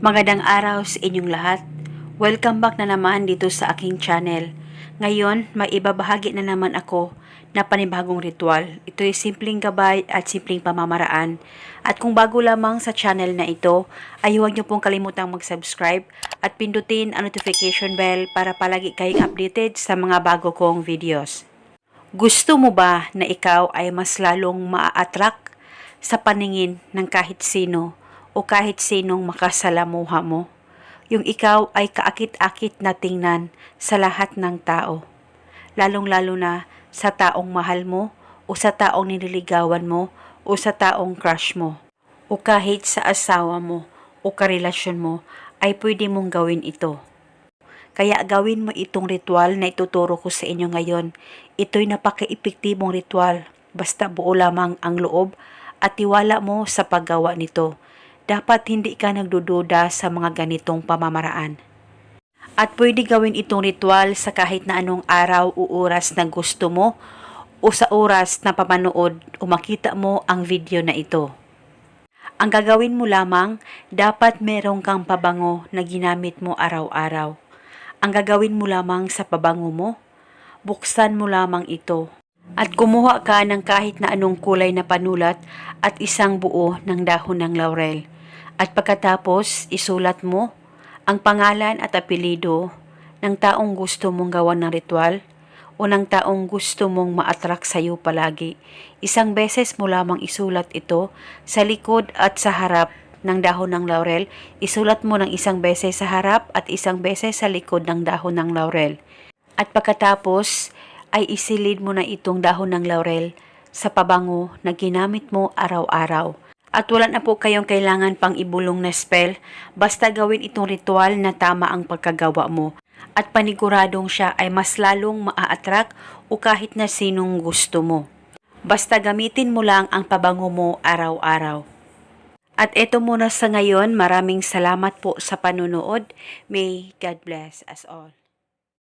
Magandang araw sa inyong lahat. Welcome back na naman dito sa aking channel. Ngayon, may ibabahagi na naman ako na panibagong ritual. Ito ay simpleng gabay at simpleng pamamaraan. At kung bago lamang sa channel na ito, ay huwag niyo pong kalimutang mag-subscribe at pindutin ang notification bell para palagi kayong updated sa mga bago kong videos. Gusto mo ba na ikaw ay mas lalong maa-attract sa paningin ng kahit sino o kahit sinong makasalamuha mo? Yung ikaw ay kaakit-akit na tingnan sa lahat ng tao. Lalong-lalo na sa taong mahal mo o sa taong nililigawan mo o sa taong crush mo o kahit sa asawa mo o karelasyon mo ay pwede mong gawin ito. Kaya gawin mo itong ritual na ituturo ko sa inyo ngayon. Ito'y napaka-epektibong ritual. Basta buo lamang ang loob at tiwala mo sa paggawa nito. Dapat hindi ka nagdududa sa mga ganitong pamamaraan. At pwede gawin itong ritual sa kahit na anong araw o oras na gusto mo o sa oras na papanood o makita mo ang video na ito. Ang gagawin mo lamang, dapat merong kang pabango na ginamit mo araw-araw. Ang gagawin mo lamang sa pabango mo, buksan mo lamang ito at kumuha ka ng kahit na anong kulay na panulat at isang buo ng dahon ng laurel. At pagkatapos, isulat mo ang pangalan at apelido ng taong gusto mong gawan ng ritual o ng taong gusto mong ma-attract sa iyo palagi. Isang beses mo lamang isulat ito sa likod at sa harap ng dahon ng laurel. Isulat mo ng isang beses sa harap at isang beses sa likod ng dahon ng laurel. At pagkatapos ay isilid mo na itong dahon ng laurel sa pabango na ginamit mo araw-araw. At wala na po kayong kailangan pang ibulong na spell, basta gawin itong ritual na tama ang pagkagawa mo. At paniguradong siya ay mas lalong maa-attract o kahit na sinong gusto mo. Basta gamitin mo lang ang pabango mo araw-araw. At eto muna sa ngayon, maraming salamat po sa panunood. May God bless us all.